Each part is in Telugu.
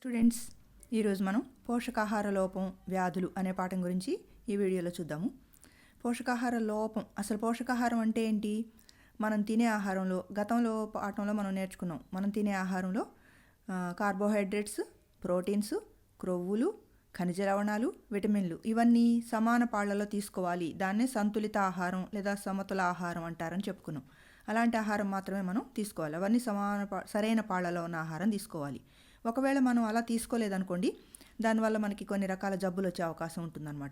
స్టూడెంట్స్ ఈరోజు మనం పోషకాహార లోపం వ్యాధులు అనే పాఠం గురించి ఈ వీడియోలో చూద్దాము. పోషకాహార లోపం అసలు పోషకాహారం అంటే ఏంటి? మనం తినే ఆహారంలో గతంలో పాఠంలో మనం నేర్చుకున్నాం. మనం తినే ఆహారంలో కార్బోహైడ్రేట్స్ ప్రోటీన్స్ క్రొవ్వులు ఖనిజ లవణాలు విటమిన్లు ఇవన్నీ సమాన పాళ్ళలో తీసుకోవాలి. దాన్నే సంతులిత ఆహారం లేదా సమతుల ఆహారం అంటారని చెప్పుకున్నాం. అలాంటి ఆహారం మాత్రమే మనం తీసుకోవాలి. అవన్నీ సమాన పా- సరైన పాళ్ళలో ఉన్న ఆహారం తీసుకోవాలి. ఒకవేళ మనం అలా తీసుకోలేదనుకోండి దానివల్ల మనకి కొన్ని రకాల జబ్బులు వచ్చే అవకాశం ఉంటుందన్నమాట.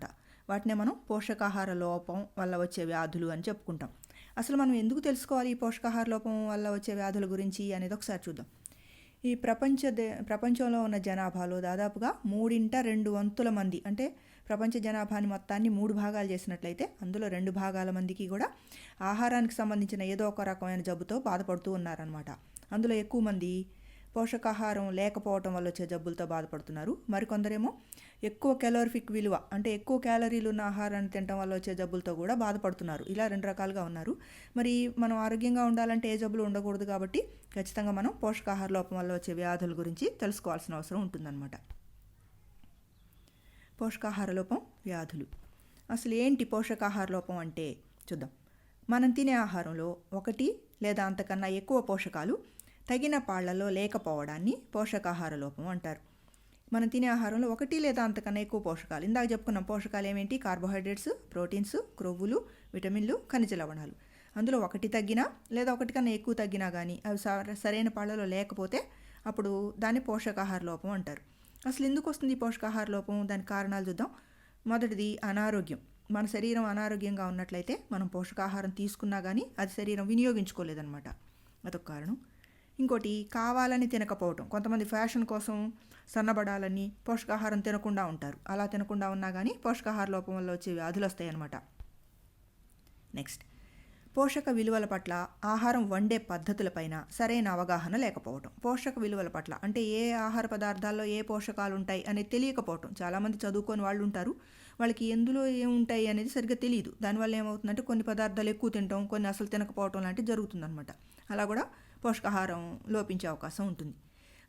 వాటినే మనం పోషకాహార లోపం వల్ల వచ్చే వ్యాధులు అని చెప్పుకుంటాం. అసలు మనం ఎందుకు తెలుసుకోవాలి ఈ పోషకాహార లోపం వల్ల వచ్చే వ్యాధుల గురించి అనేది ఒకసారి చూద్దాం. ఈ ప్రపంచ దే- ప్రపంచంలో ఉన్న జనాభాలో దాదాపుగా మూడింట రెండు వంతుల మంది అంటే ప్రపంచ జనాభాని మొత్తాన్ని మూడు భాగాలు చేసినట్లయితే అందులో రెండు భాగాల మందికి కూడా ఆహారానికి సంబంధించిన ఏదో ఒక రకమైన జబ్బుతో బాధపడుతూ ఉన్నారనమాట అందులో ఎక్కువ మంది పోషకాహారం లేకపోవటం వల్ల వచ్చే జబ్బులతో బాధపడుతున్నారు. మరికొందరేమో ఎక్కువ కెలోరిఫిక్ విలువ అంటే ఎక్కువ క్యాలరీలు ఉన్న ఆహారాన్ని తినడం వల్ల వచ్చే జబ్బులతో కూడా బాధపడుతున్నారు. ఇలా రెండు రకాలుగా ఉన్నారు. మరి మనం ఆరోగ్యంగా ఉండాలంటే ఏ జబ్బులు ఉండకూడదు కాబట్టి ఖచ్చితంగా మనం పోషకాహార లోపం వల్ల వచ్చే వ్యాధుల గురించి తెలుసుకోవాల్సిన అవసరం ఉంటుందన్నమాట. పోషకాహార లోపం వ్యాధులు. అసలు ఏంటి పోషకాహార లోపం అంటే? చూద్దాం. మనం తినే ఆహారంలో ఒకటి లేదా అంతకన్నా ఎక్కువ పోషకాలు తగిన పాళ్ళలో లేకపోవడాన్ని పోషకాహార లోపం అంటారు. మనం తినే ఆహారంలో ఒకటి లేదా అంతకన్నా ఎక్కువ పోషకాలు. ఇందాక చెప్పుకున్న పోషకాలు ఏమేంటి? కార్బోహైడ్రేట్స్ ప్రోటీన్స్ క్రొవ్వులు విటమిన్లు ఖనిజ లవణాలు. అందులో ఒకటి తగ్గినా లేదా ఒకటి కన్నా ఎక్కువ తగ్గినా కానీ అవి స- సరైన పాళ్ళలో లేకపోతే అప్పుడు దాన్ని పోషకాహార లోపం అంటారు. అసలు ఎందుకు వస్తుంది పోషకాహార లోపం? దాని కారణాలు చూద్దాం. మొదటిది అనారోగ్యం. మన శరీరం అనారోగ్యంగా ఉన్నట్లయితే మనం పోషకాహారం తీసుకున్నా కానీ అది శరీరం వినియోగించుకోలేదన్నమాట. అదొక కారణం. ఇంకోటి కావాలని తినకపోవటం. కొంతమంది ఫ్యాషన్ కోసం సన్నబడాలని పోషకాహారం తినకుండా ఉంటారు. అలా తినకుండా ఉన్నా కానీ పోషకాహార లోపం వల్ల వచ్చే వ్యాధులు వస్తాయన్నమాట. నెక్స్ట్ పోషక విలువల పట్ల ఆహారం వండే పద్ధతులపైన సరైన అవగాహన లేకపోవటం. పోషక విలువల పట్ల అంటే ఏ ఆహార పదార్థాల్లో ఏ పోషకాలు ఉంటాయి అనేది తెలియకపోవటం. చాలామంది చదువుకొని వాళ్ళు ఉంటారు. వాళ్ళకి ఎందులో ఏముంటాయి అనేది సరిగ్గా తెలియదు దానివల్ల ఏమవుతుందంటే కొన్ని పదార్థాలు ఎక్కువ తినటం కొన్ని అసలు తినకపోవటం లాంటివి జరుగుతుందనమాట అలా కూడా పోషకాహారం లోపించే అవకాశం ఉంటుంది.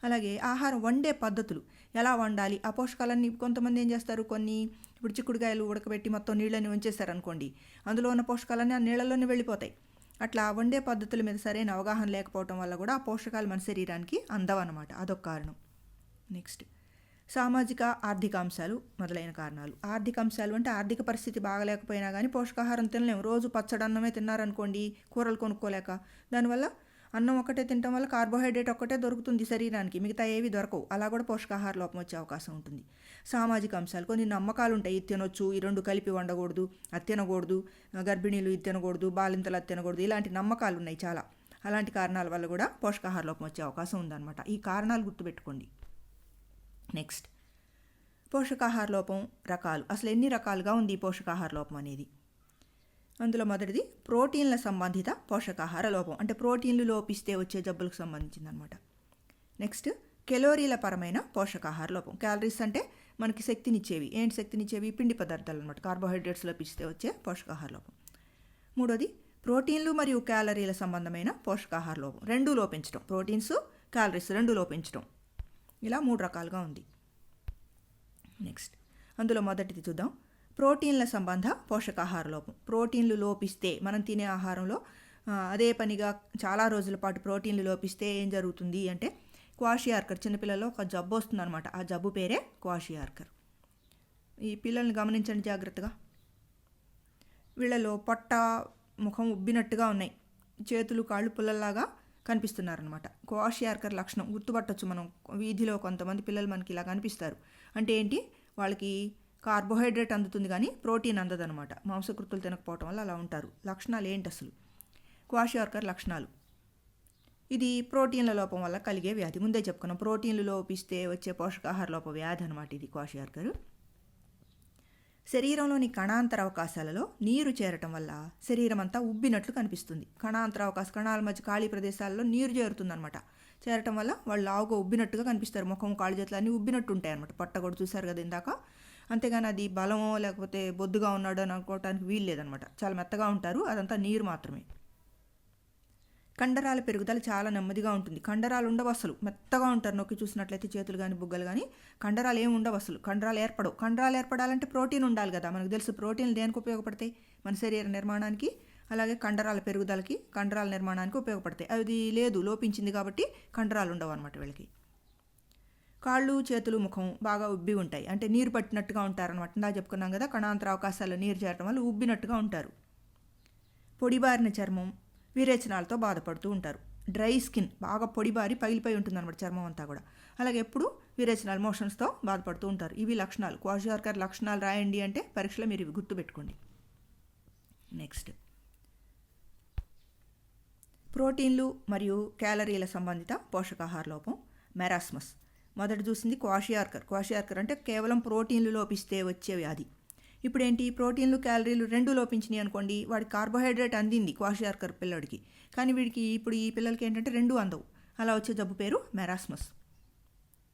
అలాగే ఆహారం వండే పద్ధతులు ఎలా వండాలి? ఆ పోషకాలన్నీ కొంతమంది ఏం చేస్తారు? కొన్ని ఇప్పుడు చిక్కుడుకాయలు ఉడకబెట్టి మొత్తం నీళ్ళని ఉంచేశారనుకోండి అనుకోండి అందులో ఉన్న పోషకాలన్నీ ఆ నీళ్ళలోనే వెళ్ళిపోతాయి. అట్లా వండే పద్ధతుల మీద సరైన అవగాహన లేకపోవడం వల్ల కూడా ఆ పోషకాలు మన శరీరానికి అందవన్నమాట. అదొక కారణం. నెక్స్ట్ సామాజిక ఆర్థిక అంశాలు మొదలైన కారణాలు. ఆర్థిక అంశాలు అంటే ఆర్థిక పరిస్థితి బాగలేకపోయినా కానీ పోషకాహారం తినలేము. రోజు పచ్చడి అన్నమే తిన్నారనుకోండి కూరలు కొనుక్కోలేక. దానివల్ల అన్నం ఒకటే తినడం వల్ల కార్బోహైడ్రేట్ ఒక్కటే దొరుకుతుంది శరీరానికి మిగతా ఏవి దొరకవు. అలా కూడా పోషకాహార లోపం వచ్చే అవకాశం ఉంటుంది. సామాజిక అంశాలు కొన్ని నమ్మకాలు ఉంటాయి. ఇది తినొచ్చు ఈ రెండు కలిపి వండకూడదు అది తినకూడదు గర్భిణీలు ఇది తినకూడదు బాలింతలు అది తినకూడదు ఇలాంటి నమ్మకాలు ఉన్నాయి చాలా. అలాంటి కారణాల వల్ల కూడా పోషకాహార లోపం వచ్చే అవకాశం ఉందన్నమాట. ఈ కారణాలు గుర్తుపెట్టుకోండి. నెక్స్ట్ పోషకాహార లోపం రకాలు. అసలు ఎన్ని రకాలుగా ఉంది ఈ పోషకాహార లోపం అనేది? అందులో మొదటిది ప్రోటీన్ల సంబంధిత పోషకాహార లోపం. అంటే ప్రోటీన్లు లోపిస్తే వచ్చే జబ్బులకు సంబంధించిందనమాట. నెక్స్ట్ కెలోరీల పరమైన పోషకాహార లోపం. క్యాలరీస్ అంటే మనకి శక్తినిచ్చేవి. ఏంటి శక్తినిచ్చేవి? పిండి పదార్థాలు అనమాట కార్బోహైడ్రేట్స్ లోపిస్తే వచ్చే పోషకాహార లోపం. మూడోది ప్రోటీన్లు మరియు క్యాలరీల సంబంధమైన పోషకాహార లోపం. రెండు లోపించడం ప్రోటీన్స్ క్యాలరీస్ రెండు లోపించడం ఇలా మూడు రకాలుగా ఉంది. నెక్స్ట్ అందులో మొదటిది చూద్దాం. ప్రోటీన్ల సంబంధ పోషకాహార లోపం ప్రోటీన్లు లోపిస్తే మనం తినే ఆహారంలో అదే పనిగా చాలా రోజుల పాటు ప్రోటీన్లు లోపిస్తే ఏం జరుగుతుంది అంటే క్వాషియార్కర్ చిన్నపిల్లల్లో ఒక జబ్బు వస్తుంది అనమాట ఆ జబ్బు పేరే క్వాషియార్కర్. ఈ పిల్లల్ని గమనించండి జాగ్రత్తగా. వీళ్ళలో పొట్ట ముఖం ఉబ్బినట్టుగా ఉన్నాయి. చేతులు కాళ్ళు పుల్లల్లాగా కనిపిస్తున్నారనమాట క్వాషియార్కర్ లక్షణం గుర్తుపట్టచ్చు మనం. వీధిలో కొంతమంది పిల్లలు మనకి ఇలా కనిపిస్తారు. అంటే ఏంటి? వాళ్ళకి కార్బోహైడ్రేట్ అందుతుంది కానీ ప్రోటీన్ అందదనమాట. మాంసకృతులు తినకపోవటం వల్ల అలా ఉంటారు. లక్షణాలు ఏంటి అసలు? క్వాషియార్కర్ లక్షణాలు. ఇది ప్రోటీన్ల లోపం వల్ల కలిగే వ్యాధి. ముందే చెప్పుకున్నాం ప్రోటీన్లు లోపిస్తే వచ్చే పోషకాహార లోప వ్యాధి అనమాట ఇది క్వాషియార్కర్ శరీరంలోని కణాంతర అవకాశాలలో నీరు చేరటం వల్ల శరీరం అంతా ఉబ్బినట్లు కనిపిస్తుంది. కణాంతర అవకాశ కణాల మధ్య ఖాళీ ప్రదేశాల్లో నీరు చేరుతుందనమాట చేరటం వల్ల వాళ్ళు లావుగా ఉబ్బినట్టుగా కనిపిస్తారు. ముఖం కాళ్ళు చేతులు అన్నీ ఉబ్బినట్టు ఉంటాయి అనమాట పట్ట కూడా చూసారు కదా ఇందాక? అంతేగాని అది బలమో లేకపోతే బొద్దుగా ఉన్నాడో అని అనుకోవటానికి వీలు లేదనమాట. చాలా మెత్తగా ఉంటారు అదంతా నీరు మాత్రమే. కండరాల పెరుగుదల చాలా నెమ్మదిగా ఉంటుంది. కండరాలు ఉండవు అసలు. మెత్తగా ఉంటారు నొక్కి చూసినట్లయితే చేతులు కానీ బుగ్గలు కానీ కండరాలు ఏమి ఉండవు అసలు. కండరాలు ఏర్పడవు. కండరాలు ఏర్పడాలంటే ప్రోటీన్ ఉండాలి కదా. మనకు తెలుసు ప్రోటీన్లు దేనికి ఉపయోగపడతాయి? మన శరీర నిర్మాణానికి అలాగే కండరాల పెరుగుదలకి కండరాల నిర్మాణానికి ఉపయోగపడతాయి. అది లేదు లోపించింది కాబట్టి కండరాలు ఉండవు అనమాట వీళ్ళకి. కాళ్ళు చేతులు ముఖం బాగా ఉబ్బి ఉంటాయి. అంటే నీరు పట్టినట్టుగా ఉంటారనమాట ఇందా చెప్పుకున్నాం కదా కణాంతర అవకాశాల్లో నీరు చేరడం వల్ల ఉబ్బినట్టుగా ఉంటారు. పొడిబారిన చర్మం విరేచనాలతో బాధపడుతూ ఉంటారు. డ్రై స్కిన్ బాగా పొడిబారి పగిలిపోయి ఉంటుందన్నమాట చర్మం అంతా కూడా. అలాగే ఎప్పుడు విరేచనాలు మోషన్స్తో బాధపడుతూ ఉంటారు. ఇవి లక్షణాలు. క్వాషియార్కర్ లక్షణాలు రాయండి అంటే పరీక్షలో మీరు ఇవి గుర్తుపెట్టుకోండి. నెక్స్ట్. ప్రోటీన్లు మరియు క్యాలరీల సంబంధిత పోషకాహార లోపం. మెరాస్మస్. మొదట చూసింది క్వాషియార్కర్ క్వాషియార్కర్ అంటే కేవలం ప్రోటీన్లు లోపిస్తే వచ్చే వ్యాధి. ఇప్పుడేంటి? ప్రోటీన్లు క్యాలరీలు రెండు లోపించినాయి అనుకోండి వాడికి కార్బోహైడ్రేట్ అందింది క్వాషియార్కర్ పిల్లడికి. కానీ వీడికి ఇప్పుడు ఈ పిల్లలకి ఏంటంటే రెండు అందవు. అలా వచ్చే జబ్బు పేరు మెరాస్మస్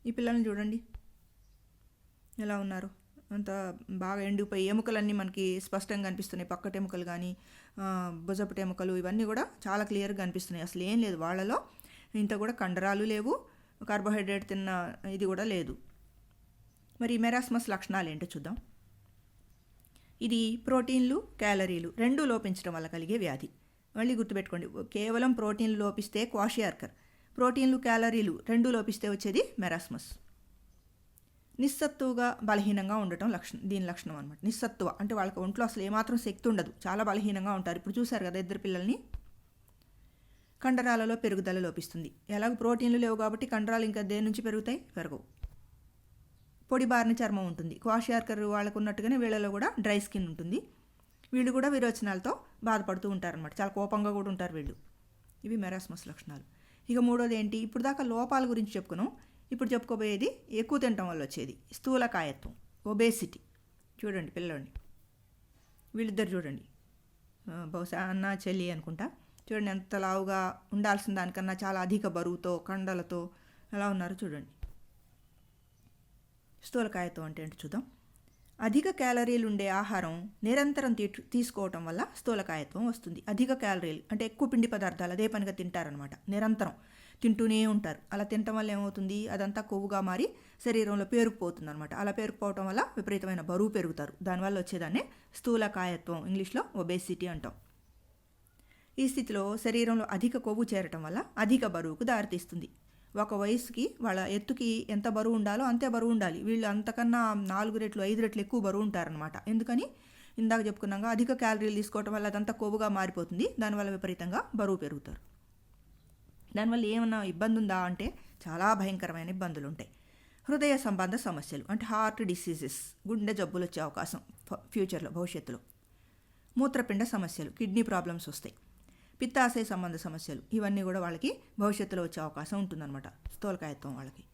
ఈ పిల్లల్ని చూడండి. ఎలా ఉన్నారు? అంత బాగా ఎండిపోయి ఎముకలన్నీ మనకి స్పష్టంగా కనిపిస్తున్నాయి పక్కటి ఎముకలు కానీ భుజపటి ఎముకలు ఇవన్నీ కూడా చాలా క్లియర్గా కనిపిస్తున్నాయి అసలు ఏం లేదు. వాళ్ళలో ఇంత కూడా కండరాలు లేవు. కార్బోహైడ్రేట్ తిన్న ఇది కూడా లేదు. మరి మెరాస్మస్ లక్షణాలు ఏంటో చూద్దాం. ఇది ప్రోటీన్లు క్యాలరీలు రెండు లోపించడం వల్ల కలిగే వ్యాధి. మళ్ళీ గుర్తుపెట్టుకోండి కేవలం ప్రోటీన్లు లోపిస్తే క్వాషియార్కర్ ప్రోటీన్లు క్యాలరీలు రెండు లోపిస్తే వచ్చేది మెరాస్మస్. నిస్సత్తువుగా బలహీనంగా ఉండటం లక్షణం దీని లక్షణం అనమాట నిస్సత్తువ అంటే వాళ్ళకి ఒంట్లో అసలు ఏమాత్రం శక్తి ఉండదు. చాలా బలహీనంగా ఉంటారు. ఇప్పుడు చూశారు కదా ఇద్దరు పిల్లల్ని? కండరాలలో పెరుగుదల లోపిస్తుంది. ఎలాగ ప్రోటీన్లు లేవు కాబట్టి కండరాలు ఇంకా దేని నుంచి పెరుగుతాయి? పెరగవు. పొడి బారిన చర్మం ఉంటుంది. క్వాషియార్కర్ వాళ్ళకు ఉన్నట్టుగానే వీళ్ళలో కూడా డ్రై స్కిన్ ఉంటుంది. వీళ్ళు కూడా విరోచనాలతో బాధపడుతూ ఉంటారనమాట చాలా కోపంగా కూడా ఉంటారు వీళ్ళు. ఇవి మెరాస్మస్ లక్షణాలు. ఇక మూడోది ఏంటి? ఇప్పుడు దాకా లోపాల గురించి చెప్పుకున్నాం. ఇప్పుడు చెప్పుకోబోయేది ఎక్కువ తినటం వల్ల వచ్చేది. స్థూలకాయత్వం ఒబేసిటీ. చూడండి పిల్లోడిని. వీళ్ళిద్దరు చూడండి. బహుశా అన్న చెల్లి అనుకుంటా. చూడండి ఎంత లావుగా ఉండాల్సిన దానికన్నా చాలా అధిక బరువుతో కండలతో ఎలా ఉన్నారో చూడండి. స్థూలకాయత్వం అంటే ఏంటి చూద్దాం. అధిక క్యాలరీలు ఉండే ఆహారం నిరంతరం తీ తీసుకోవటం వల్ల స్థూలకాయత్వం వస్తుంది. అధిక క్యాలరీలు అంటే ఎక్కువ పిండి పదార్థాలు అదే పనిగా తింటారనమాట నిరంతరం తింటూనే ఉంటారు. అలా తినటం వల్ల ఏమవుతుంది? అదంతా కొవ్వుగా మారి శరీరంలో పేరుకుపోతుంది అనమాట అలా పేరుకుపోవటం వల్ల విపరీతమైన బరువు పెరుగుతారు. దానివల్ల వచ్చేదాన్ని స్థూలకాయత్వం. ఇంగ్లీష్లో ఒబేసిటీ అంటాం. ఈ స్థితిలో శరీరంలో అధిక కొవ్వు చేరటం వల్ల అధిక బరువుకు దారితీస్తుంది. ఒక వయసుకి వాళ్ళ ఎత్తుకి ఎంత బరువు ఉండాలో అంతే బరువు ఉండాలి. వీళ్ళు అంతకన్నా నాలుగు రెట్లు ఐదు రెట్లు ఎక్కువ బరువు ఉంటారనమాట ఎందుకని? ఇందాక చెప్పుకున్నాగా అధిక క్యాలరీలు తీసుకోవటం వల్ల అదంతా కొవ్వుగా మారిపోతుంది. దానివల్ల విపరీతంగా బరువు పెరుగుతారు. దానివల్ల ఏమన్నా ఇబ్బంది ఉందా అంటే చాలా భయంకరమైన ఇబ్బందులు ఉంటాయి హృదయ సంబంధ సమస్యలు అంటే హార్ట్ డిసీజెస్ గుండె జబ్బులు వచ్చే అవకాశం ఫ్యూచర్లో భవిష్యత్తులో. మూత్రపిండ సమస్యలు కిడ్నీ ప్రాబ్లమ్స్ వస్తాయి. పిత్తాశయ సంబంధ సమస్యలు ఇవన్నీ కూడా వాళ్ళకి భవిష్యత్తులో వచ్చే అవకాశం ఉంటుందన్నమాట. స్థూలకాయత్వం వాళ్ళకి.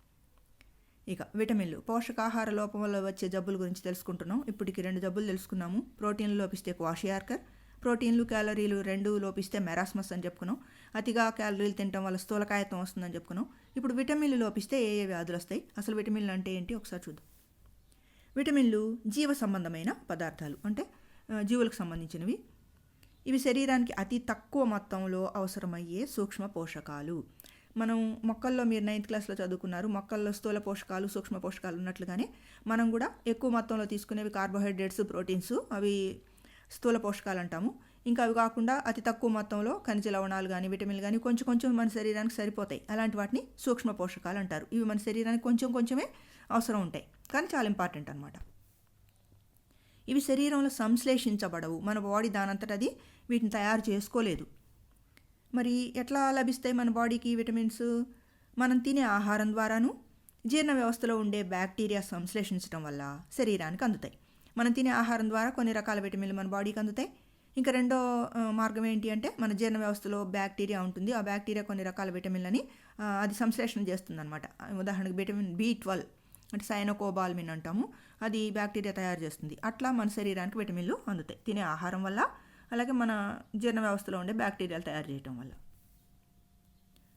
ఇక విటమిన్లు పోషకాహార లోపం వల్ల వచ్చే జబ్బుల గురించి తెలుసుకుంటున్నాం. ఇప్పటికి రెండు జబ్బులు తెలుసుకున్నాము. ప్రోటీన్లు లోపిస్తే క్వాషియార్కర్ ప్రోటీన్లు క్యాలరీలు రెండు లోపిస్తే మెరాస్మస్ అని చెప్పుకున్నాం. అతిగా క్యాలరీలు తినటం వల్ల స్థూలకాయత్వం వస్తుందని చెప్పుకున్నాం. ఇప్పుడు విటమిన్లు లోపిస్తే ఏ ఏ వ్యాధులు వస్తాయి? అసలు విటమిన్లు అంటే ఏంటి? ఒకసారి చూద్దాం. విటమిన్లు జీవ సంబంధమైన పదార్థాలు అంటే జీవులకు సంబంధించినవి. ఇవి శరీరానికి అతి తక్కువ మొత్తంలో అవసరమయ్యే సూక్ష్మ పోషకాలు. మనం మొక్కల్లో మీరు నైన్త్ క్లాస్లో చదువుకున్నారు మొక్కల్లో స్థూల పోషకాలు సూక్ష్మ పోషకాలు ఉన్నట్లుగానే మనం కూడా ఎక్కువ మొత్తంలో తీసుకునేవి కార్బోహైడ్రేట్స్ ప్రోటీన్స్ అవి స్థూల పోషకాలు అంటాము. ఇంకా అవి కాకుండా అతి తక్కువ మొత్తంలో ఖనిజ లవణాలు కానీ విటమిన్లు కానీ కొంచెం కొంచెం మన శరీరానికి సరిపోతాయి. అలాంటి వాటిని సూక్ష్మ పోషకాలు అంటారు. ఇవి మన శరీరానికి కొంచెం కొంచెమే అవసరం ఉంటాయి. కానీ చాలా ఇంపార్టెంట్ అనమాట ఇవి శరీరంలో సంశ్లేషించబడవు. మన బాడీ దానంతట అది వీటిని తయారు చేసుకోలేదు. మరి ఎట్లా లభిస్తాయి మన బాడీకి విటమిన్స్? మనం తినే ఆహారం ద్వారాను జీర్ణ వ్యవస్థలో ఉండే బ్యాక్టీరియా సంశ్లేషించడం వల్ల శరీరానికి అందుతాయి. మనం తినే ఆహారం ద్వారా కొన్ని రకాల విటమిన్లు మన బాడీకి అందుతాయి. ఇంకా రెండో మార్గం ఏంటి అంటే మన జీర్ణ వ్యవస్థలో బ్యాక్టీరియా ఉంటుంది. ఆ బ్యాక్టీరియా కొన్ని రకాల విటమిన్లని అది సంశ్లేషణ చేస్తుందనమాట ఉదాహరణకు విటమిన్ బి ట్వెల్వ్ అంటే సైనోకోబాల్మిన్ అంటాము. అది బ్యాక్టీరియా తయారు చేస్తుంది. అట్లా మన శరీరానికి విటమిన్లు అందుతాయి. తినే ఆహారం వల్ల అలాగే మన జీర్ణ వ్యవస్థలో ఉండే బ్యాక్టీరియాలు తయారు చేయటం వల్ల.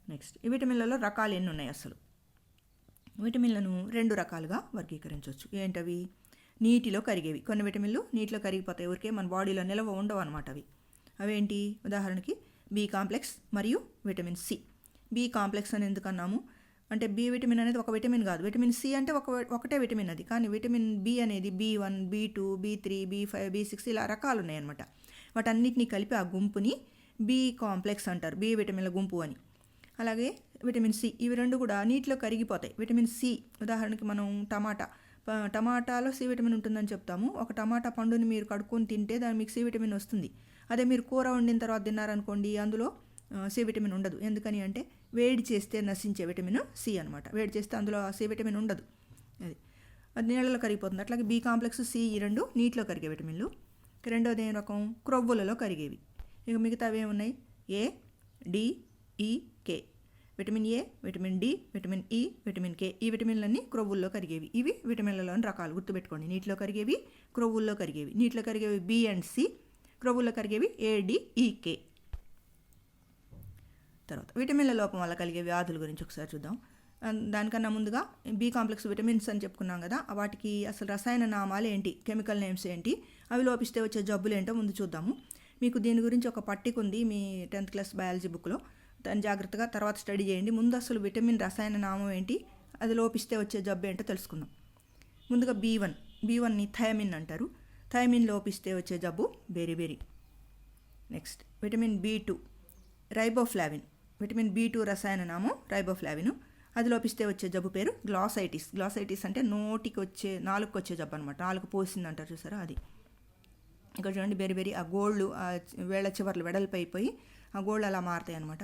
నెక్స్ట్ ఈ విటమిన్లలో రకాలు ఎన్ని ఉన్నాయి అసలు? విటమిన్లను రెండు రకాలుగా వర్గీకరించవచ్చు. ఏంటవి? నీటిలో కరిగేవి. కొన్ని విటమిన్లు నీటిలో కరిగిపోతాయి. ఊరికే మన బాడీలో నిల్వ ఉండవు అనమాట అవి. అవేంటి? ఉదాహరణకి బి కాంప్లెక్స్ మరియు విటమిన్ సి. బి కాంప్లెక్స్ అని ఎందుకన్నాము అంటే బి విటమిన్ అనేది ఒక విటమిన్ కాదు. విటమిన్ సి అంటే ఒక ఒకటే విటమిన్ అది. కానీ విటమిన్ బి అనేది B one B two B three B five B six ఇలా రకాలు ఉన్నాయన్నమాట. వాటన్నిటిని కలిపి ఆ గుంపుని బి కాంప్లెక్స్ అంటారు. బి విటమిన్ల గుంపు అని. అలాగే విటమిన్ సి ఇవి రెండు కూడా నీటిలో కరిగిపోతాయి. విటమిన్ సి ఉదాహరణకి మనం టమాటా. ప- టమాటాలో సి విటమిన్ ఉంటుందని చెప్తాము. ఒక టమాటా పండుని మీరు కడుక్కొని తింటే దాని మీకు సి విటమిన్ వస్తుంది. అదే మీరు కూర వండిన తర్వాత తిన్నారనుకోండి అందులో సి విటమిన్ ఉండదు. ఎందుకని అంటే వేడి చేస్తే నశించే విటమిన్ సి అనమాట వేడి చేస్తే అందులో సి విటమిన్ ఉండదు. అది. అది నీళ్ళలో కరిగిపోతుంది. అట్లాగే బి కాంప్లెక్స్ సి ఈ రెండు నీటిలో కరిగే విటమిన్లు. రెండోది ఏ రకం? క్రొవ్వులలో కరిగేవి. ఇక మిగతావి ఏమున్నాయి? A D E K. Vitamin A vitamin D vitamin E vitamin K. ఈ విటమిన్లన్నీ క్రొవ్వుల్లో కరిగేవి. ఇవి విటమిన్లలోని రకాలు గుర్తుపెట్టుకోండి. నీటిలో కరిగేవి క్రొవ్వుల్లో కరిగేవి. నీటిలో కరిగేవి బి అండ్ సి. క్రొవ్వుల్లో కరిగేవి ఏ డి తర్వాత విటమిన్ల లోపం వల్ల కలిగే వ్యాధుల గురించి ఒకసారి చూద్దాం. దానికన్నా ముందుగా బి కాంప్లెక్స్ విటమిన్స్ అని చెప్పుకున్నాం కదా వాటికి అసలు రసాయన నామాలు ఏంటి కెమికల్ నేమ్స్ ఏంటి అవి లోపిస్తే వచ్చే జబ్బులు ఏంటో ముందు చూద్దాము. మీకు దీని గురించి ఒక పట్టిక ఉంది మీ టెన్త్ క్లాస్ బయాలజీ బుక్లో. దాన్ని జాగ్రత్తగా తర్వాత స్టడీ చేయండి. ముందు అసలు విటమిన్ రసాయన నామం ఏంటి అది లోపిస్తే వచ్చే జబ్బు ఏంటో తెలుసుకుందాం. ముందుగా బీ వన్ బీ వన్ని థయమిన్ అంటారు. థయమిన్ లోపిస్తే వచ్చే జబ్బు berry next vitamin B two riboflavin. Vitamin B two రసాయన నామం రైబోఫ్లావిన్. అది లోపిస్తే వచ్చే జబ్బు పేరు గ్లాసైటిస్. గ్లాసైటిస్ అంటే నోటికి వచ్చే నాలుగుకి వచ్చే జబ్బు అనమాట నాలుగు పోసింది అంటారు చూసారా అది. ఇక్కడ చూడండి బెరి బెరి ఆ గోళ్ళు ఆ వేళ్ళ చివర్లు వెడల్పైపోయి అయిపోయి ఆ గోళ్ళు అలా మారుతాయి అనమాట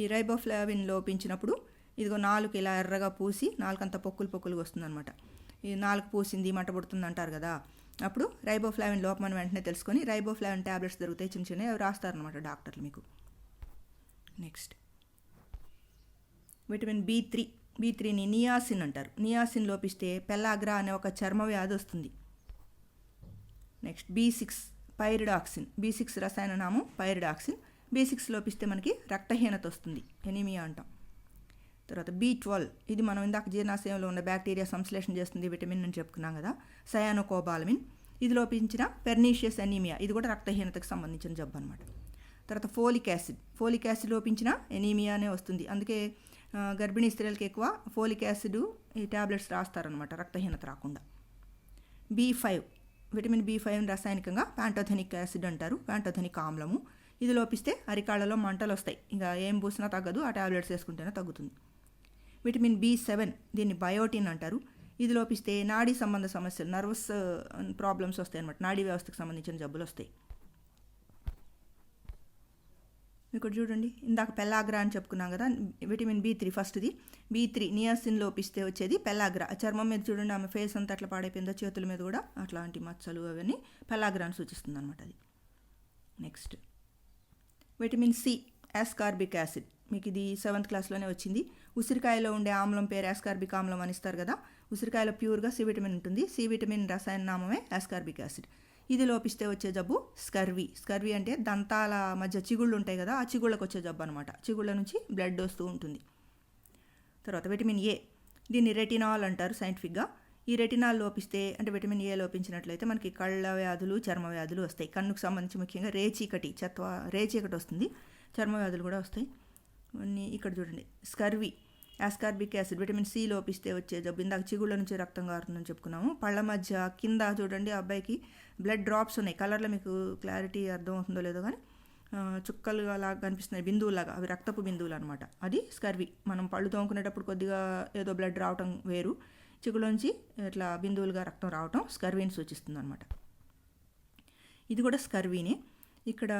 ఈ రైబోఫ్లావిన్ లోపించినప్పుడు ఇదిగో నాలుగు ఇలా ఎర్రగా పూసి నాలుకంతా పొక్కులు పొక్కులుగా వస్తుందన్నమాట. ఈ నాలుగు పూసింది మంట పుడుతుంది అంటారు కదా. అప్పుడు రైబోఫ్లావిన్ లోపమని వెంటనే తెలుసుకొని రైబోఫ్లావిన్ ట్యాబ్లెట్స్ దొరుకుతాయి చిన్న చిన్నవి రాస్తారనమాట డాక్టర్లు మీకు. Next vitamin B three B త్రీని నియాసిన్ అంటారు. నియాసిన్ లోపిస్తే పెల్లాగ్రా అనే ఒక చర్మ వ్యాధి వస్తుంది. Next B six pyridoxine B six రసాయన నామం పైరిడాక్సిన్ బి సిక్స్ లోపిస్తే మనకి రక్తహీనత వస్తుంది. ఎనీమియా అంటాం. తర్వాత బి ట్వెల్వ్ ఇది మనం ఇందాక జీర్ణాశయంలో ఉన్న బ్యాక్టీరియా సంశ్లేషణ చేస్తుంది విటమిన్ అని చెప్పుకున్నాం కదా. సయానోకోబాలమిన్ ఇది లోపించిన పెర్నీషియస్ ఎనీమియా ఇది కూడా రక్తహీనతకు సంబంధించిన జబ్బు అనమాట తర్వాత ఫోలిక్ యాసిడ్. ఫోలిక్ యాసిడ్ లోపించిన ఎనీమియానే వస్తుంది. అందుకే గర్భిణీ స్త్రీలకు ఎక్కువ ఫోలిక్ యాసిడ్ ఈ ట్యాబ్లెట్స్ రాస్తారనమాట రక్తహీనత రాకుండా. B five. Vitamin B five రసాయనికంగా pantothenic acid అంటారు ప్యాంటోథెనిక్ ఆమ్లము. ఇది లోపిస్తే అరికాళ్ళలో మంటలు వస్తాయి. ఇంకా ఏం పూసినా తగ్గదు ఆ ట్యాబ్లెట్స్ వేసుకుంటేనే తగ్గుతుంది. విటమిన్ బి సెవెన్ దీన్ని బయోటిన్ అంటారు. ఇది లోపిస్తే నాడీ సంబంధ సమస్యలు నర్వస్ ప్రాబ్లమ్స్ వస్తాయి అనమాట నాడీ వ్యవస్థకు సంబంధించిన జబ్బులు వస్తాయి. ఇక్కడ చూడండి. ఇందాక పెల్లాగ్రా అని చెప్పుకున్నాం కదా విటమిన్ బి త్రీ ఫస్ట్ది. బి త్రీ నియాసిన్ లోపిస్తే వచ్చేది పెల్లాగ్రా చర్మం మీద చూడండి ఆమె ఫేస్ అంతా అట్లా పాడైపోయిందో చేతుల మీద కూడా అట్లాంటి మచ్చలు అవన్నీ పెల్లాగ్రాని సూచిస్తుంది అనమాట అది. Next. Vitamin C ascorbic acid. మీకు ఇది సెవెంత్ క్లాస్లోనే వచ్చింది. ఉసిరికాయలో ఉండే ఆమ్లం పేరు యాస్కార్బిక్ ఆమ్లం అనిస్తారు కదా ఉసిరికాయలో ప్యూర్గా సి విటమిన్ ఉంటుంది. సి విటమిన్ రసాయన నామమే యాస్కార్బిక్ యాసిడ్. ఇది లోపిస్తే వచ్చే జబ్బు స్కర్వీ. స్కర్వీ అంటే దంతాల మధ్య చిగుళ్ళు ఉంటాయి కదా ఆ చిగుళ్ళకు వచ్చే జబ్బు అనమాట చిగుళ్ళ నుంచి బ్లడ్ వస్తూ ఉంటుంది. తర్వాత విటమిన్ ఏ. దీన్ని రెటినాల్ అంటారు సైంటిఫిక్గా. ఈ రెటినాల్ లోపిస్తే అంటే విటమిన్ ఏ లోపించినట్లయితే మనకి కళ్ళ వ్యాధులు చర్మ వ్యాధులు వస్తాయి. కన్నుకు సంబంధించి ముఖ్యంగా రేచీకటి చత్వ రేచీకటి వస్తుంది. చర్మ వ్యాధులు కూడా వస్తాయి. అన్నీ ఇక్కడ చూడండి. Scurvy. Ascorbic acid vitamin C లోపిస్తే వచ్చే జబ్బు. ఇందాక చిగుళ్ళ నుంచి రక్తం కారుతుందని చెప్పుకున్నాము. పళ్ళ మధ్య కింద చూడండి ఆ అబ్బాయికి బ్లడ్ డ్రాప్స్ ఉన్నాయి. కలర్లో మీకు క్లారిటీ అర్థం అవుతుందో లేదో కానీ చుక్కలుగా లాగా కనిపిస్తున్నాయి. బిందువులాగా. అవి రక్తపు బిందువులు అనమాట అది స్కర్వీ మనం పళ్ళు తోముకునేటప్పుడు కొద్దిగా ఏదో బ్లడ్ రావటం వేరు. చిగులోంచి ఇట్లా బిందువులుగా రక్తం రావటం స్కర్వీని సూచిస్తుంది అనమాట ఇది కూడా స్కర్వీనే ఇక్కడ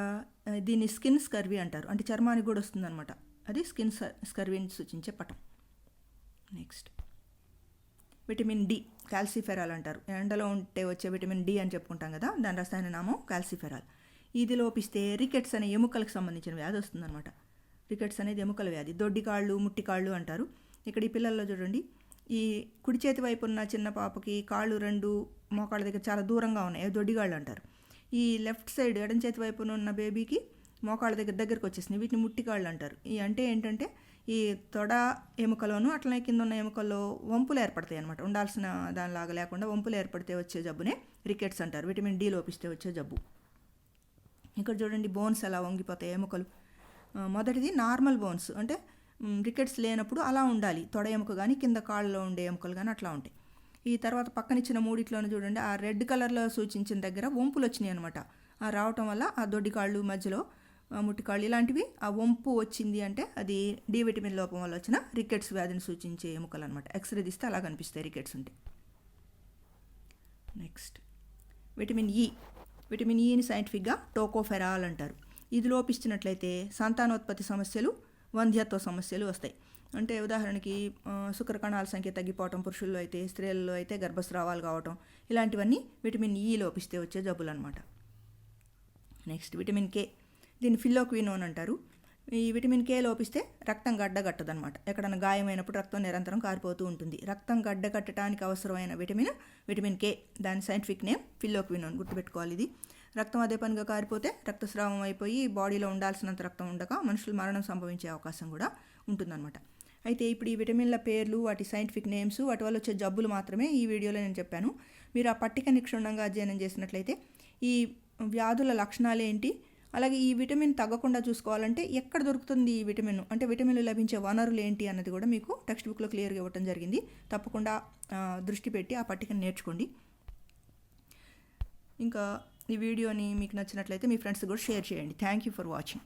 దీన్ని స్కిన్ స్కర్వీ అంటారు. అంటే చర్మానికి కూడా వస్తుంది అనమాట అది స్కిన్ స- స్కర్వీని సూచించే పటం. నెక్స్ట్ విటమిన్ డి కాల్సిఫెరాల్ అంటారు. ఎండలో ఉంటే వచ్చే విటమిన్ డి అని చెప్పుకుంటాం కదా దాని రసాయన నామం కాల్సిఫెరాల్ ఇది లోపిస్తే రికెట్స్ అనే ఎముకలకు సంబంధించిన వ్యాధి వస్తుందన్నమాట. రికెట్స్ అనేది ఎముకల వ్యాధి. దొడ్డికాళ్ళు ముట్టికాళ్ళు అంటారు. ఇక్కడ ఈ పిల్లల్లో చూడండి ఈ కుడి చేతి వైపు ఉన్న చిన్న పాపకి కాళ్ళు రెండు మోకాళ్ళ దగ్గర చాలా దూరంగా ఉన్నాయి. దొడ్డి దొడ్డిగాళ్ళు అంటారు. ఈ లెఫ్ట్ సైడ్ ఎడం చేతి వైపున ఉన్న బేబీకి మోకాళ్ళ దగ్గర దగ్గరకు వచ్చేసినాయి వీటిని ముట్టికాళ్ళు అంటారు. ఈ అంటే ఏంటంటే ఈ తొడ ఎముకలోను అట్లనే కింద ఉన్న ఎముకల్లో వంపులు ఏర్పడతాయి అనమాట ఉండాల్సిన దానిలాగా లేకుండా వంపులు ఏర్పడితే వచ్చే జబ్బునే రికెట్స్ అంటారు. విటమిన్ డి లోపిస్తే వచ్చే జబ్బు. ఇక్కడ చూడండి బోన్స్ ఎలా వంగిపోతాయి ఎముకలు. మొదటిది నార్మల్ బోన్స్. అంటే రికెట్స్ లేనప్పుడు అలా ఉండాలి. తొడ ఎముక కానీ కింద కాళ్ళలో ఉండే ఎముకలు కానీ అట్లా ఉంటాయి. ఈ తర్వాత పక్కనిచ్చిన మూడిట్లోనే చూడండి ఆ రెడ్ కలర్లో సూచించిన దగ్గర వంపులు వచ్చినాయి అనమాట ఆ రావటం వల్ల ఆ దొడ్డి కాళ్ళు మధ్యలో ముట్టికాళ్ళు. ఇలాంటివి ఆ వంపు వచ్చింది అంటే అది డి విటమిన్ లోపం వల్ల వచ్చిన రికెట్స్ వ్యాధిని సూచించే ఎముకలు అనమాట ఎక్స్రే తీస్తే అలా కనిపిస్తాయి రికెట్స్ ఉంటే. Next vitamin E vitamin e ఈని సైంటిఫిక్గా టోకోఫెరాల్ అంటారు. ఇది లోపించినట్లయితే సంతానోత్పత్తి సమస్యలు వంధ్యత్వ సమస్యలు వస్తాయి. అంటే ఉదాహరణకి శుక్రకణాల సంఖ్య తగ్గిపోవటం పురుషుల్లో అయితే స్త్రీలలో అయితే గర్భస్రావాలు కావటం ఇలాంటివన్నీ విటమిన్ ఈ లోపిస్తే వచ్చే జబ్బులు అనమాట నెక్స్ట్ విటమిన్ కే దీన్ని ఫిల్లోక్వినోన్ అంటారు. ఈ విటమిన్ కే లోపిస్తే రక్తం గడ్డగట్టదనమాట ఎక్కడైనా గాయమైనప్పుడు రక్తం నిరంతరం కారిపోతూ ఉంటుంది. రక్తం గడ్డకట్టడానికి అవసరమైన విటమిన్ విటమిన్ కే. దాని సైంటిఫిక్ నేమ్ ఫిల్లోక్వినోన్ గుర్తుపెట్టుకోవాలి ఇది. రక్తం అదే పనిగా కారిపోతే రక్తస్రావం అయిపోయి బాడీలో ఉండాల్సినంత రక్తం ఉండక మనుషులు మరణం సంభవించే అవకాశం కూడా ఉంటుందన్నమాట. అయితే ఇప్పుడు ఈ విటమిన్ల పేర్లు వాటి సైంటిఫిక్ నేమ్స్ వాటి వల్ల వచ్చే జబ్బులు మాత్రమే ఈ వీడియోలో నేను చెప్పాను. మీరు ఆ పట్టికని క్షుణ్ణంగా అధ్యయనం చేసినట్లయితే ఈ వ్యాధుల లక్షణాలు ఏంటి? అలాగే ఈ విటమిన్ తగ్గకుండా చూసుకోవాలంటే ఎక్కడ దొరుకుతుంది ఈ విటమిన్? అంటే విటమిన్లు లభించే వనరులు ఏంటి అన్నది కూడా మీకు టెక్స్ట్ బుక్లో క్లియర్గా ఇవ్వడం జరిగింది. తప్పకుండా దృష్టి పెట్టి ఆ పట్టికను నేర్చుకోండి. ఇంకా ఈ వీడియోని మీకు నచ్చినట్లయితే మీ ఫ్రెండ్స్ కూడా షేర్ చేయండి. Thank you for watching.